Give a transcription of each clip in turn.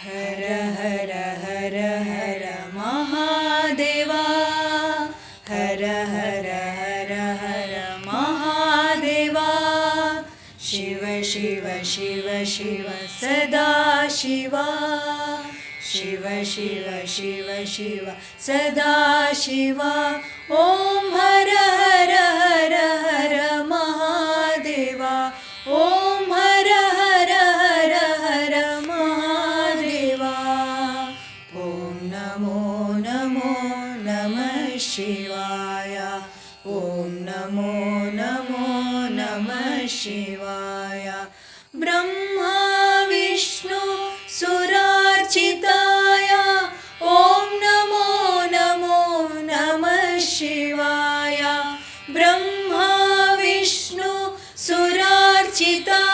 हर हर हर हर महादेवा, हर हर हर हर महादेवा, शिव शिव शिव शिव सदा शिवा, शिव शिव शिव शिव सदा शिवा। ॐ हर gratidão.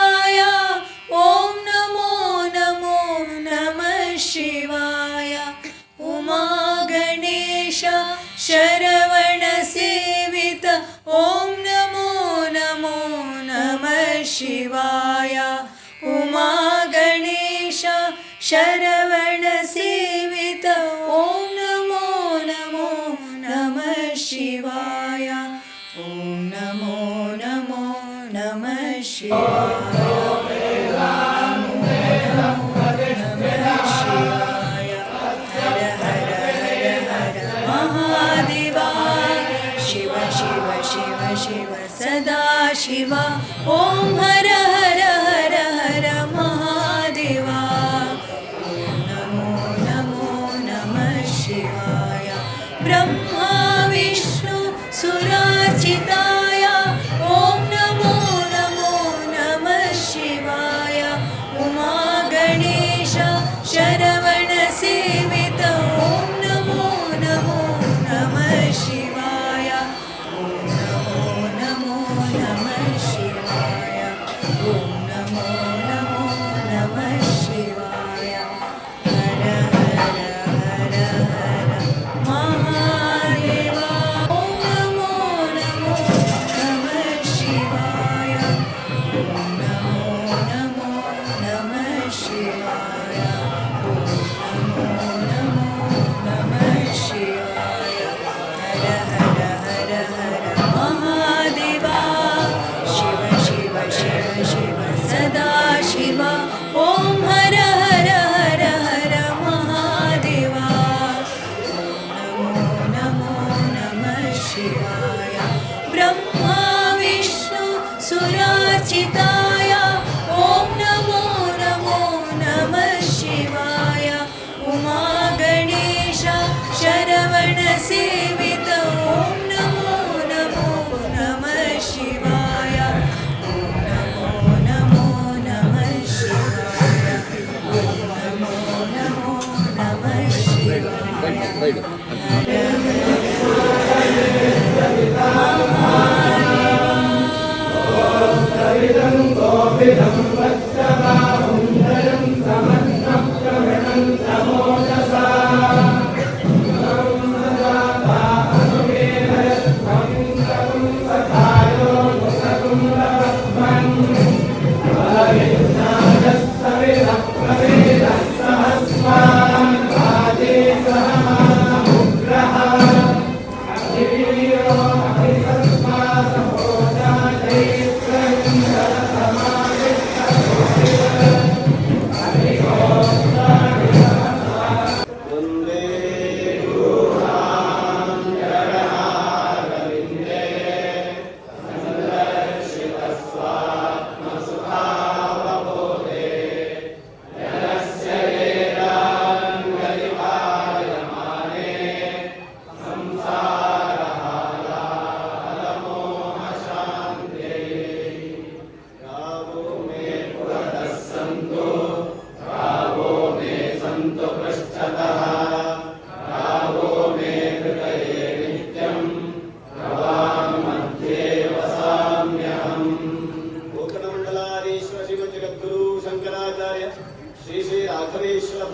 সবচেয়ে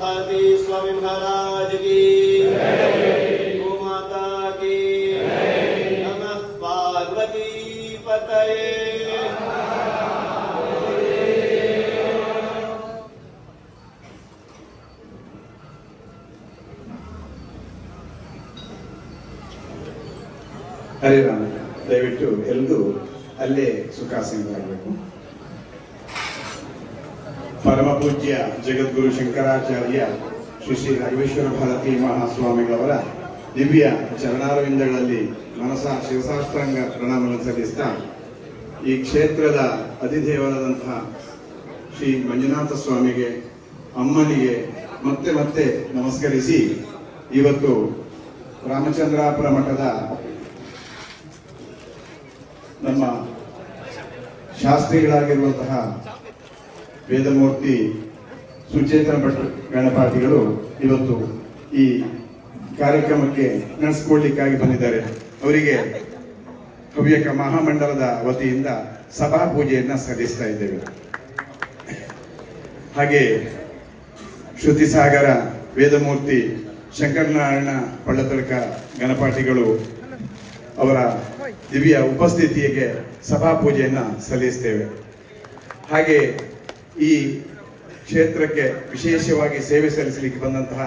भारती स्वामी महाराज की ಜಗದ್ಗುರು ಶಂಕರಾಚಾರ್ಯ ಶ್ರೀ ಶ್ರೀ ರಾಘವೇಶ್ವರ ಭಾರತಿ ಮಹಾಸ್ವಾಮಿಗಳವರ ದಿವ್ಯ ಚರಣಾರವಿಂದಗಳಲ್ಲಿ ಮನಸ ಶಿವಶಾಸ್ತ್ರಾಂಗ ಪ್ರಣಾಮವನ್ನು ಸಲ್ಲಿಸ್ತಾ ಈ ಕ್ಷೇತ್ರದ ಅಧಿದೇವರಾದಂತಹ ಶ್ರೀ ಮಂಜುನಾಥ ಸ್ವಾಮಿಗೆ, ಅಮ್ಮನಿಗೆ ಮತ್ತೆ ಮತ್ತೆ ನಮಸ್ಕರಿಸಿ ಇವತ್ತು ರಾಮಚಂದ್ರಾಪುರ ಮಠದ ನಮ್ಮ ಶಾಸ್ತ್ರಿಗಳಾಗಿರುವಂತಹ ವೇದಮೂರ್ತಿ ಸುಚೇತನ ಭಟ್ ಗಣಪಾತಿಗಳು ಇವತ್ತು ಈ ಕಾರ್ಯಕ್ರಮಕ್ಕೆ ನಡೆಸ್ಕೊಳ್ಲಿಕ್ಕಾಗಿ ಬಂದಿದ್ದಾರೆ. ಅವರಿಗೆ ಹವ್ಯಕ ಮಹಾಮಂಡಲದ ವತಿಯಿಂದ ಸಭಾ ಪೂಜೆಯನ್ನು ಸಲ್ಲಿಸ್ತಾ ಇದ್ದೇವೆ. ಹಾಗೆ ಶ್ರುತಿಸಾಗರ ವೇದಮೂರ್ತಿ, ಶಂಕರನಾರಾಯಣ ಪಳ್ಳತರ್ಕ ಗಣಪಾಟಿಗಳು ಅವರ ದಿವ್ಯ ಉಪಸ್ಥಿತಿಗೆ ಸಭಾ ಪೂಜೆಯನ್ನು ಸಲ್ಲಿಸ್ತೇವೆ. ಹಾಗೆ ಈ ಕ್ಷೇತ್ರಕ್ಕೆ ವಿಶೇಷವಾಗಿ ಸೇವೆ ಸಲ್ಲಿಸಲಿಕ್ಕೆ ಬಂದಂತಹ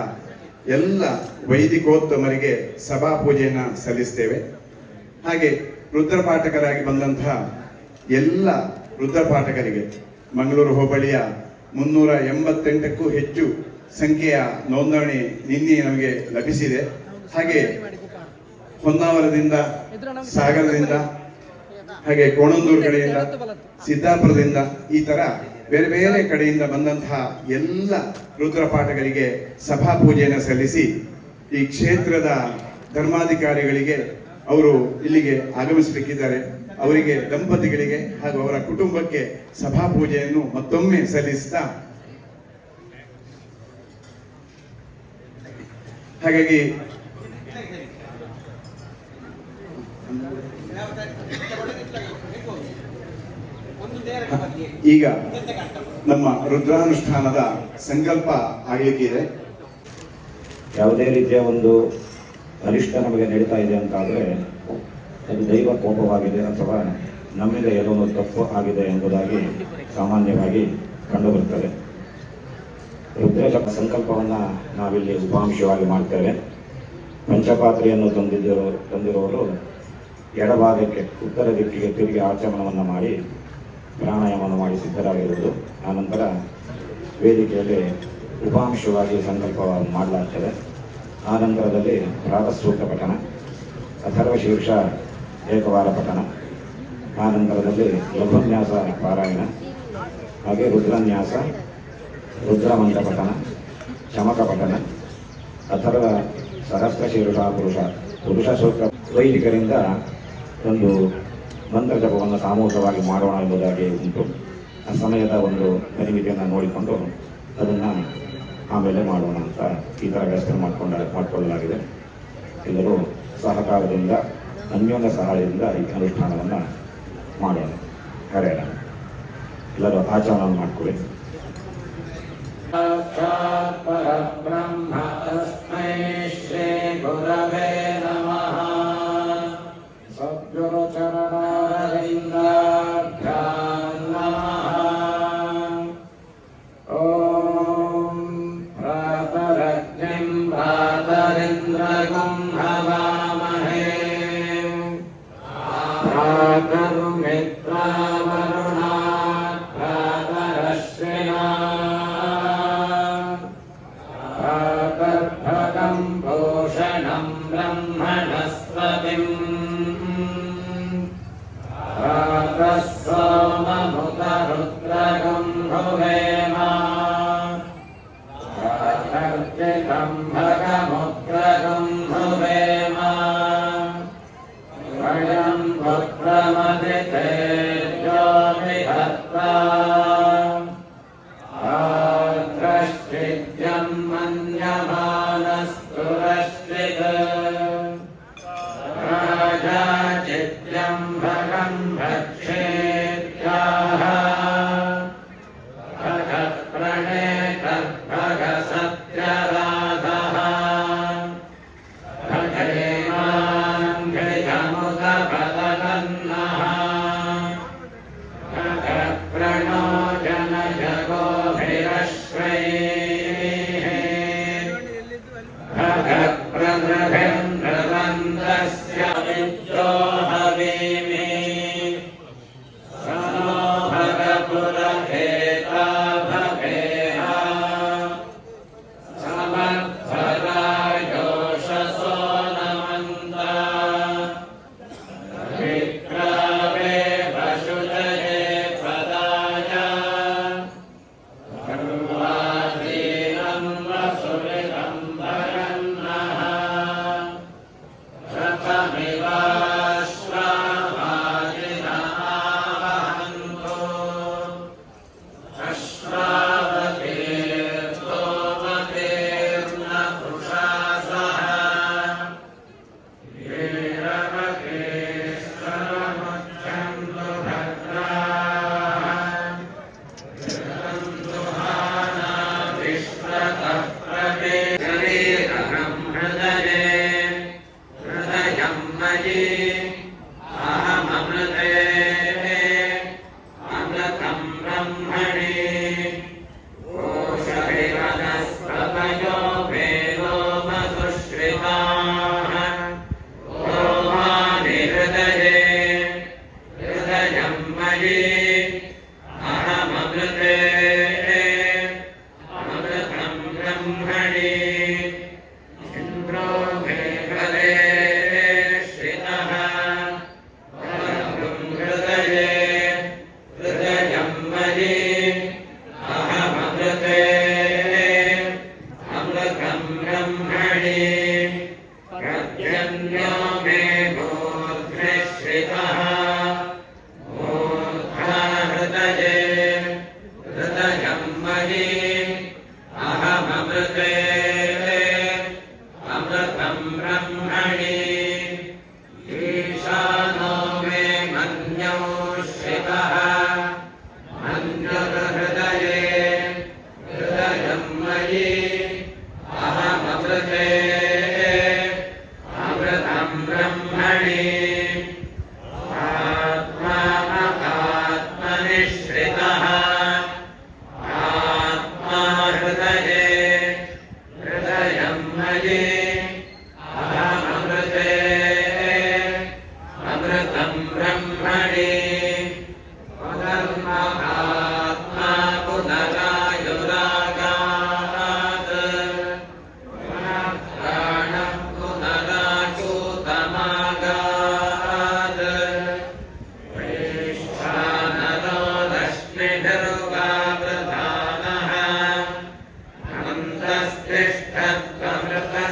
ಎಲ್ಲ ವೈದಿಕೋತ್ತಮರಿಗೆ ಸಭಾ ಪೂಜೆಯನ್ನು ಸಲ್ಲಿಸ್ತೇವೆ. ಹಾಗೆ ರುದ್ರಪಾಠಕರಾಗಿ ಬಂದಂತಹ ಎಲ್ಲ ರುದ್ರಪಾಠಕರಿಗೆ ಮಂಗಳೂರು ಹೋಬಳಿಯ ಮುನ್ನೂರ ಎಂಬತ್ತೆಂಟಕ್ಕೂ ಹೆಚ್ಚು ಸಂಖ್ಯೆಯ ನೋಂದಣಿ ನಿನ್ನೆ ನಮಗೆ ಲಭಿಸಿದೆ. ಹಾಗೆ ಹೊನ್ನಾವರದಿಂದ, ಸಾಗರದಿಂದ, ಹಾಗೆ ಕೋಣಂದೂರು ಕಡೆಯಿಂದ, ಸಿದ್ದಾಪುರದಿಂದ ಈ ತರ ಬೇರೆ ಬೇರೆ ಕಡೆಯಿಂದ ಬಂದಂತಹ ಎಲ್ಲ ರುದ್ರಪಾಠಗಳಿಗೆ ಸಭಾ ಪೂಜೆಯನ್ನು ಸಲ್ಲಿಸಿ ಈ ಕ್ಷೇತ್ರದ ಧರ್ಮಾಧಿಕಾರಿಗಳಿಗೆ ಅವರು ಇಲ್ಲಿಗೆ ಆಗಮಿಸಬೇಕಿದ್ದಾರೆ. ಅವರಿಗೆ ದಂಪತಿಗಳಿಗೆ ಹಾಗೂ ಅವರ ಕುಟುಂಬಕ್ಕೆ ಸಭಾ ಪೂಜೆಯನ್ನು ಮತ್ತೊಮ್ಮೆ ಸಲ್ಲಿಸ್ತಾ ಹಾಗಾಗಿ ಈಗ ನಮ್ಮ ರುದ್ರಾನುಷ್ಠಾನದ ಸಂಕಲ್ಪ ಆಗಲಿಕ್ಕಿದೆ ಯಾವುದೇ ರೀತಿಯ ಒಂದು ಅನಿಷ್ಟ ನಮಗೆ ನಡೀತಾ ಇದೆ ಅಂತಾದರೆ ಅದು ದೈವ ಕೋಪವಾಗಿದೆ ಅಥವಾ ನಮ್ಮಿಂದ ಏನೋ ಒಂದು ತಪ್ಪು ಆಗಿದೆ ಎಂಬುದಾಗಿ ಸಾಮಾನ್ಯವಾಗಿ ಕಂಡುಬರುತ್ತದೆ ರುದ್ರ ಜಪ ಸಂಕಲ್ಪವನ್ನು ನಾವಿಲ್ಲಿ ಉಪಾಂಶವಾಗಿ ಮಾಡ್ತೇವೆ. ಪಂಚಪಾತ್ರೆಯನ್ನು ತಂದಿದ್ದರು ತಂದಿರುವವರು ಎಡಭಾಗಕ್ಕೆ, ಉತ್ತರ ದಿಕ್ಕಿಗೆ ತಿರುಗಿ ಆಚಮನವನ್ನು ಮಾಡಿ ಪ್ರಾಣಾಯಾಮವನ್ನು ಮಾಡಿ ಸಿದ್ಧರಾಗಿರುವುದು ಆನಂತರ ವೇದಿಕೆಯಲ್ಲಿ ಉಪಾಂಶವಾಗಿ ಸಂಕಲ್ಪ ಮಾಡಲಾಗ್ತದೆ. ಆ ನಂತರದಲ್ಲಿ ಪ್ರಾತಃಸೂಕ್ತ ಪಠಣ ಅಥರ್ವ ಶೀರ್ಷ ಏಕವಾರ ಪಠಣ ಆ ನಂತರದಲ್ಲಿ ಲಘುನ್ಯಾಸ ಪಾರಾಯಣ, ಹಾಗೆ ರುದ್ರನ್ಯಾಸ, ರುದ್ರಮಂತ್ರ ಪಠಣ, ಚಮಕ ಪಠಣ, ಅಥರ್ವ ಸಹಸ್ರ ಶೀರ್ಷ ಪುರುಷ ಪುರುಷ ಸೂಕ್ತ ವೈದಿಕರಿಂದ ಒಂದು ಮಂತ್ರ ಜಪವನ್ನು ಸಾಮೂಹಿಕವಾಗಿ ಮಾಡೋಣ ಎಂಬುದಾಗಿ ಉಂಟು ಆ ಸಮಯದ ಒಂದು ಪರಿಮಿತಿಯನ್ನು ನೋಡಿಕೊಂಡು ಅದನ್ನು ಆಮೇಲೆ ಮಾಡೋಣ ಅಂತ ಈ ಥರ ವ್ಯವಸ್ಥೆ ಮಾಡಿಕೊಂಡ ಮಾಡಿಕೊಳ್ಳಲಾಗಿದೆ ಎಲ್ಲರೂ ಸಹಕಾರದಿಂದ ಅನ್ಯೋನ್ಯ ಸಹಾಯದಿಂದ ಈ ಅನುಷ್ಠಾನವನ್ನು ಮಾಡೋಣ ಹರೇ ರಾಮ. ಎಲ್ಲರೂ ಆಚರಣೆ ಮಾಡಿಕೊಳ್ಳಿ परब्रह्म तस्मै श्रीगुरवे नमः Gracias.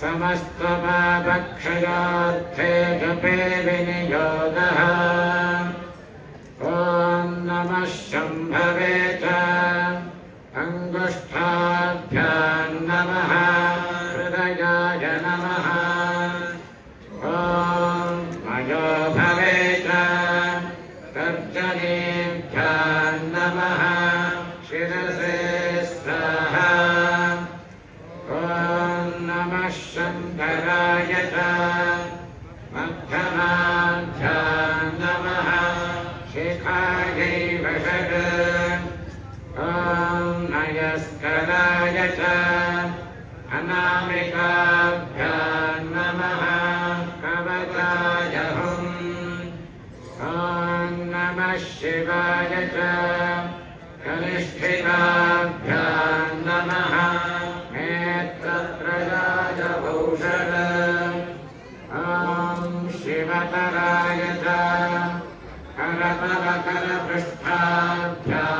समस्तपापक्षयार्थे जपे विनियोगः ॐ नमः शम्भवे करतलकरपृष्ठाभ्यां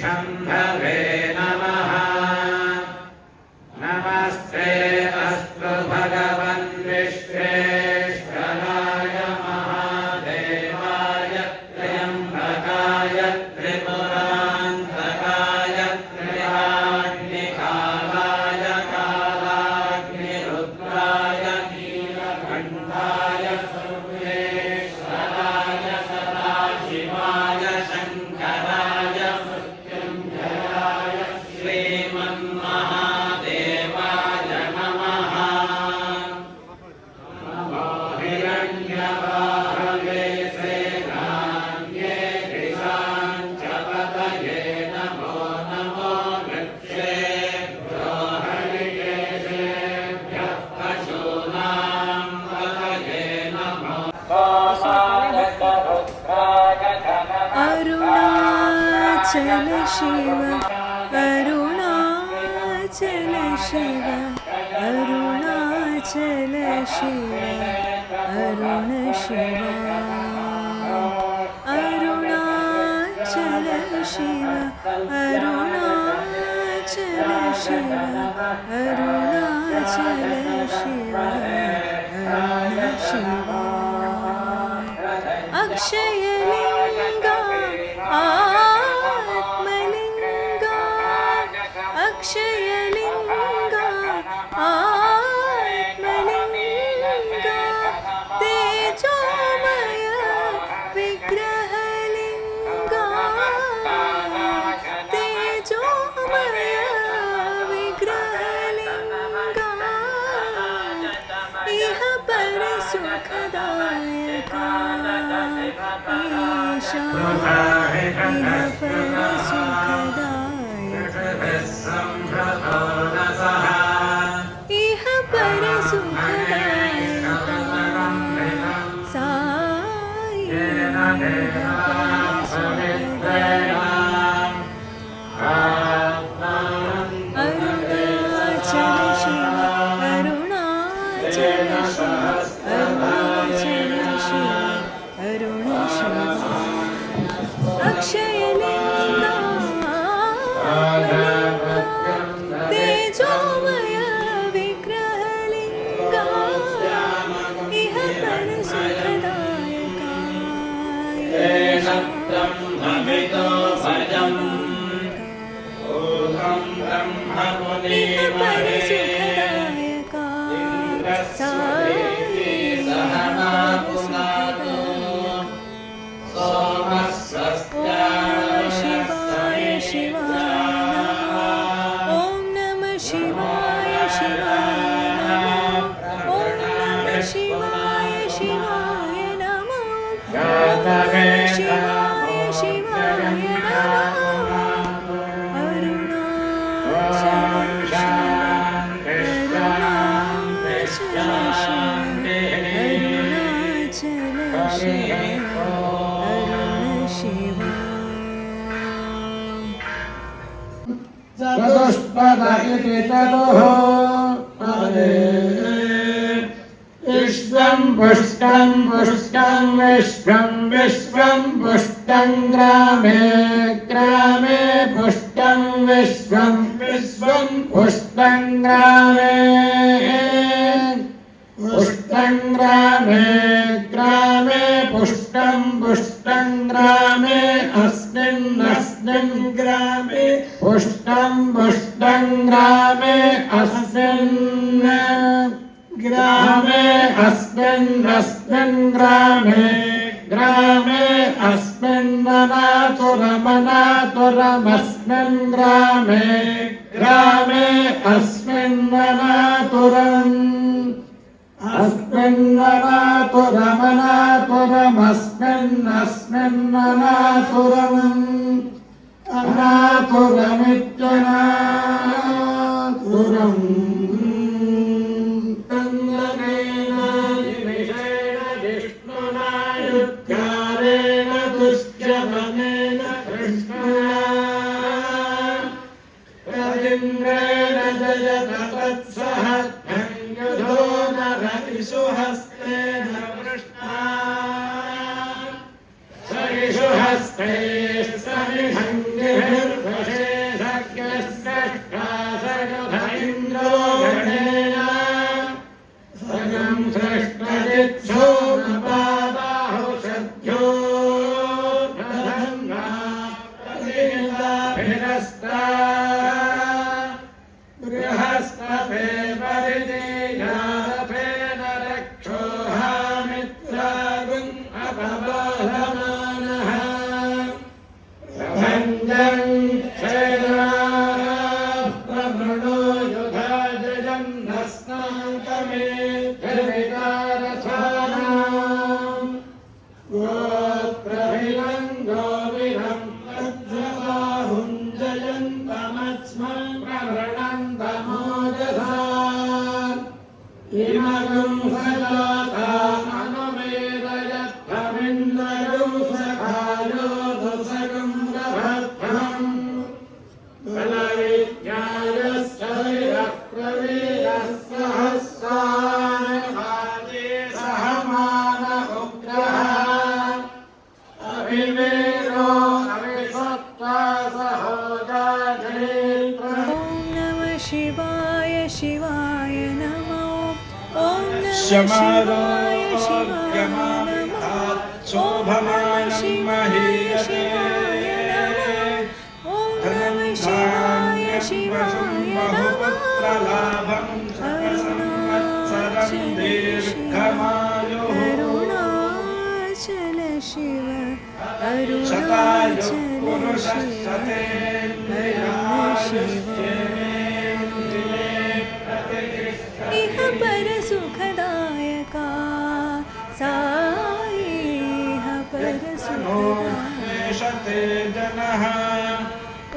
come here അരുണാചല ശിവ അരുണാചല ശിവ അരുണാചല ശിവ അരുണ ശിവ അരുണാചല ശിവ അരുണാചല ശിവ അരുണാചല ശിവ അരുണ ശിവ. അക്ഷയ كذلك إن شاء الله ब्रह्मपुने तर्पिततोः पदे विश्वं पुष्टं पुष्टं विश्वं विश्वं पुष्टं ग्रामे ग्रामे पुष्टं विश्वं विश्वं पुष्टं ग्रामे पुष्टं ग्रामे ग्रामे पुष्टं पुष्टं पुष्टं ग्रामे अस्मिन्नस्मिन् ग्रामे पुष्टं पुष्टं ग्रामे अस्मिन् ग्रामे अस्मिन्नस्मिन् ग्रामे ग्रामे अस्मिन्ननातु रमनातु रमस्मिन् ग्रामे ग्रामे अस्मिन्ननातुरम् अस्मिन्ननातुरमनातुरमस्मिन्नस्मिन्ननातुरम् अनातुरमित्यनातुरम् Amen. नमः शिवाय शिवाय नमः ॐ नमः शिवाय शिवाय नमः ॐ नमः शिवाय शिवाय नमः अरुणाचल शिव अरुणाचल शिव सुखदायका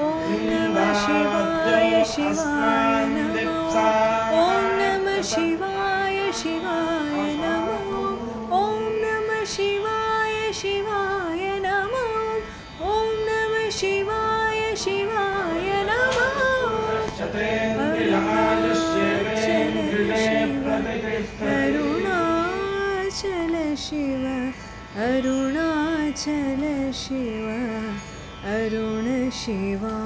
ॐ नमः शिवाय शिवाय अरुणाचल शिव अरुण शिवा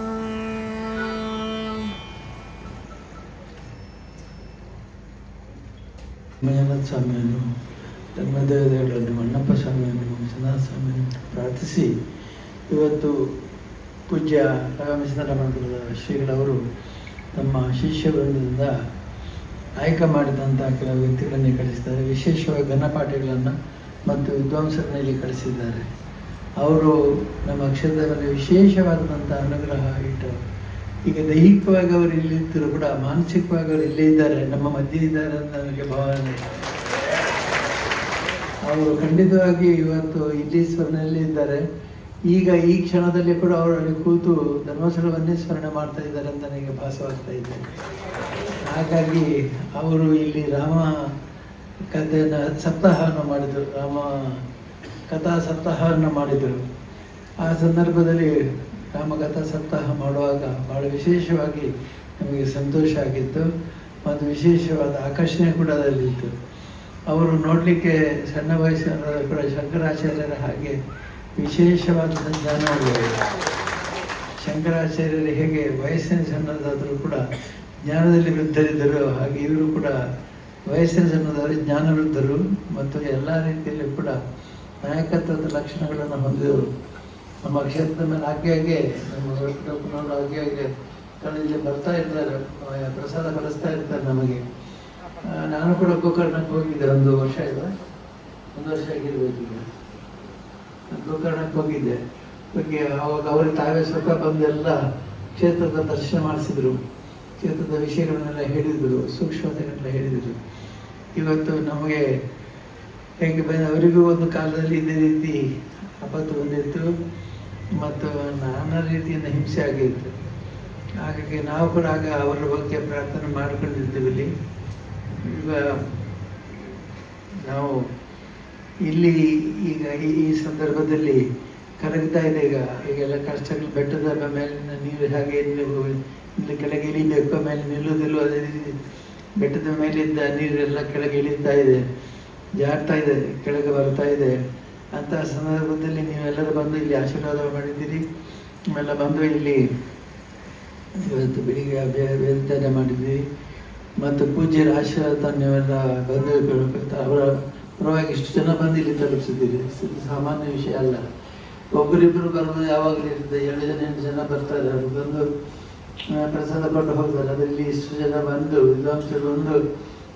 ಮೇಲತ್ ಸ್ವಾಮಿಯನ್ನು ಧರ್ಮದೇವತೆಗಳನ್ನು ಮಣ್ಣಪ್ಪ ಸ್ವಾಮಿಯನ್ನು ವಿಶ್ವನಾಥ ಸ್ವಾಮಿಯನ್ನು ಪ್ರಾರ್ಥಿಸಿ ಇವತ್ತು ಪೂಜ್ಯ ರಾಮಚಂದ್ರ ಮಂದಿರದ ಶ್ರೀಗಳವರು ತಮ್ಮ ಶಿಷ್ಯ ವೃಂದದಿಂದ ಆಯ್ಕೆ ಮಾಡಿದಂಥ ಕೆಲವು ವ್ಯಕ್ತಿಗಳನ್ನೇ ಕಳಿಸಿದ್ದಾರೆ ವಿಶೇಷವಾಗಿ ಘನಪಾಠಗಳನ್ನು ಮತ್ತು ವಿದ್ವಾಂಸರನ್ನ ಇಲ್ಲಿ ಕಳಿಸಿದ್ದಾರೆ ಅವರು ನಮ್ಮ ಅಕ್ಷರದಲ್ಲಿ ಮೇಲೆ ವಿಶೇಷವಾದಂಥ ಅನುಗ್ರಹ ಇಟ್ಟು ಈಗ ದೈಹಿಕವಾಗಿ ಅವರು ಇಲ್ಲಿದ್ದರೂ ಕೂಡ, ಮಾನಸಿಕವಾಗಿ ಅವರು ಇಲ್ಲೇ ಇದ್ದಾರೆ, ನಮ್ಮ ಮಧ್ಯೆ ಇದ್ದಾರೆ ಅಂತ ನನಗೆ ಭಾವನೆ. ಅವರು ಖಂಡಿತವಾಗಿ ಇವತ್ತು ಇಲ್ಲಿ ಸ್ವರ್ಣದಲ್ಲಿ ಇದ್ದಾರೆ. ಈಗ ಈ ಕ್ಷಣದಲ್ಲಿ ಕೂಡ ಅವರು ಅಲ್ಲಿ ಕೂತು ಧರ್ಮಸ್ಥಳವನ್ನೇ ಸ್ಮರಣೆ ಮಾಡ್ತಾ ಇದ್ದಾರೆ ಅಂತ ನನಗೆ ಭಾಸವಾಗ್ತಾ ಇದೆ. ಹಾಗಾಗಿ ಅವರು ಇಲ್ಲಿ ರಾಮ ಕಥೆಯನ್ನು ಸಪ್ತಾಹವನ್ನು ಮಾಡಿದರು. ರಾಮ ಕಥಾ ಸಪ್ತಾಹವನ್ನು ಮಾಡಿದರು. ಆ ಸಂದರ್ಭದಲ್ಲಿ ರಾಮಕಥಾ ಸಪ್ತಾಹ ಮಾಡುವಾಗ ಬಹಳ ವಿಶೇಷವಾಗಿ ನಮಗೆ ಸಂತೋಷ ಆಗಿತ್ತು. ಮತ್ತು ವಿಶೇಷವಾದ ಆಕರ್ಷಣೆ ಕೂಡ ಅದರಲ್ಲಿತ್ತು. ಅವರು ನೋಡಲಿಕ್ಕೆ ಸಣ್ಣ ವಯಸ್ಸಿನ ಕೂಡ ಶಂಕರಾಚಾರ್ಯರ ಹಾಗೆ ವಿಶೇಷವಾದ ಉಳ್ಳವರು ಶಂಕರಾಚಾರ್ಯರು ಹೇಗೆ ವಯಸ್ಸಿನ ಸಣ್ಣದಾದರೂ ಕೂಡ ಜ್ಞಾನದಲ್ಲಿ ವೃದ್ಧರಿದ್ದರು, ಹಾಗೆ ಇವರು ಕೂಡ ವಯಸ್ಸಿನ ಸಣ್ಣದವರು ಜ್ಞಾನ ವೃದ್ಧರು ಮತ್ತು ಎಲ್ಲ ರೀತಿಯಲ್ಲಿ ಕೂಡ ನಾಯಕತ್ವದ ಲಕ್ಷಣಗಳನ್ನು ಹೊಂದಿದರು. ನಮ್ಮ ಕ್ಷೇತ್ರದ ಮೇಲೆ ಹಾಗೆ ನಮ್ಮ ಡಾಕ್ಟರ್ನವರು ಹಾಗೆ ಹಾಗೆ ಕಳೆದಲ್ಲಿ ಬರ್ತಾ ಇರ್ತಾರೆ ಪ್ರಸಾದ ಕಳಿಸ್ತಾ ಇರ್ತಾರೆ ನಮಗೆ. ನಾನು ಕೂಡ ಗೋಕರ್ಣಕ್ಕೆ ಹೋಗಿದ್ದೆ, ಒಂದು ವರ್ಷ ಇಲ್ಲ ಒಂದು ವರ್ಷ ಆಗಿರ್ಬೇಕು ಈಗ ಗೋಕರ್ಣಕ್ಕೆ ಹೋಗಿದ್ದೆ. ಬಗ್ಗೆ ಅವಾಗ ಅವರು ತಾವೇ ಸ್ವತಃ ಬಂದೆಲ್ಲ ಕ್ಷೇತ್ರದ ದರ್ಶನ ಮಾಡಿಸಿದ್ರು. ಕ್ಷೇತ್ರದ ವಿಷಯಗಳನ್ನೆಲ್ಲ ಹೇಳಿದರು, ಸೂಕ್ಷ್ಮತೆಗಳನ್ನೆಲ್ಲ ಹೇಳಿದರು. ಇವತ್ತು ನಮಗೆ ಹೇಗೆ ಬಂದ ಅವರಿಗೂ ಒಂದು ಕಾಲದಲ್ಲಿ ಇದೇ ರೀತಿ ಆಪತ್ತು ಬಂದಿತ್ತು. ಮತ್ತು ನಾನಾ ರೀತಿಯಿಂದ ಹಿಂಸೆ ಆಗಿತ್ತು. ಹಾಗಾಗಿ ನಾವು ಕೂಡ ಆಗ ಅವರ ಬಗ್ಗೆ ಪ್ರಾರ್ಥನೆ ಮಾಡಿಕೊಂಡಿದ್ದೀವಿ ಇಲ್ಲಿ. ಈಗ ನಾವು ಇಲ್ಲಿ ಈಗ ಈ ಸಂದರ್ಭದಲ್ಲಿ ಕರಗ್ತಾ ಇದೆ. ಈಗ ಈಗೆಲ್ಲ ಕಷ್ಟಗಳು ಬೆಟ್ಟದ ಮೇಲಿನ ನೀರು ಹಾಗೆ ಇಲ್ಲಿ ಹೋಗಿ- ಇಲ್ಲಿ ಕೆಳಗೆ ಇಳಿಬೇಕು. ಮೇಲೆ ನಿಲ್ಲುವುದಿಲ್ಲ ಅದೇ ರೀತಿ ಬೆಟ್ಟದ ಮೇಲಿದ್ದ ನೀರೆಲ್ಲ ಕೆಳಗೆ ಇಳಿತಾ ಇದೆ. ಜಾರ್ತಾ ಇದೆ, ಕೆಳಗೆ ಬರ್ತಾ ಇದೆ. ಅಂತ ಸಂದರ್ಭದಲ್ಲಿ ನೀವೆಲ್ಲರೂ ಬಂದು ಇಲ್ಲಿ ಆಶೀರ್ವಾದ ಮಾಡಿದ್ದೀರಿ. ನೀವೆಲ್ಲ ಬಂದು ಇಲ್ಲಿ ಇವತ್ತು ಬೆಳಿಗ್ಗೆ ಅಭ್ಯಾಸ ಮಾಡಿದ್ವಿ ಮತ್ತು ಪೂಜ್ಯರ ಆಶೀರ್ವಾದ ನೀವೆಲ್ಲ ಬಂದು ಅವರ ಪರವಾಗಿ ಇಷ್ಟು ಜನ ಬಂದು ಇಲ್ಲಿ ತಲುಪಿಸಿದ್ದೀರಿ. ಸಾಮಾನ್ಯ ವಿಷಯ ಅಲ್ಲ. ಒಬ್ಬರಿಬ್ಬರು ಬರೋದು ಯಾವಾಗಲೂ ಇರ್ತದೆ. ಏಳು ಜನ, ಎಂಟು ಜನ ಬರ್ತಾರೆ. ಅವರು ಬಂದು ಪ್ರಸಾದ ಕೊಟ್ಟು ಹೋಗ್ತಾರೆ. ಅದರಲ್ಲಿ ಇಷ್ಟು ಜನ ಬಂದು, ವಿದ್ವಾಂಸರು ಬಂದು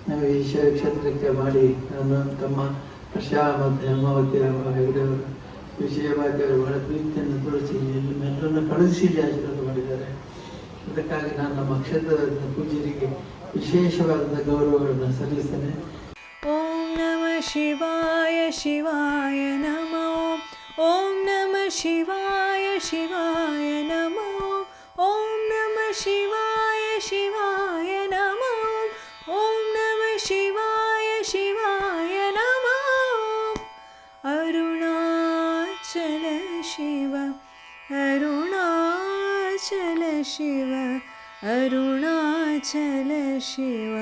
ಈಶ್ವರ ಕ್ಷೇತ್ರಕ್ಕೆ ಮಾಡಿ ನಾನು ತಮ್ಮ ಪ್ರಶಾ ಮತ್ತು ಹೇಮಾವತಿ ಹೆಗಡೆಯವರು ವಿಜಯವಾಗಿ ಅವರು ಬಹಳ ಪ್ರೀತಿಯನ್ನು ತೋರಿಸಿ ಎಲ್ಲರನ್ನು ಕಳುಹಿಸಿ ಆಶೀರ್ವಾದ ಮಾಡಿದ್ದಾರೆ. ಅದಕ್ಕಾಗಿ ನಾನು ನಮ್ಮ ಕ್ಷೇತ್ರದ ಪೂಜ್ಯರಿಗೆ ವಿಶೇಷವಾದಂಥ ಗೌರವಗಳನ್ನು ಸಲ್ಲಿಸ್ತೇನೆ. ಓಂ ನಮ ಶಿವಾಯ ಶಿವಾಯ ನಮೋ. ಓಂ ನಮ ಶಿವಾಯ ಶಿವಾಯ ನಮೋ. ಓಂ ನಮ ಶಿವಾಯ शिव अरुणाचल शिव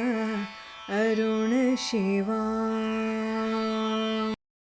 अरुण शिवा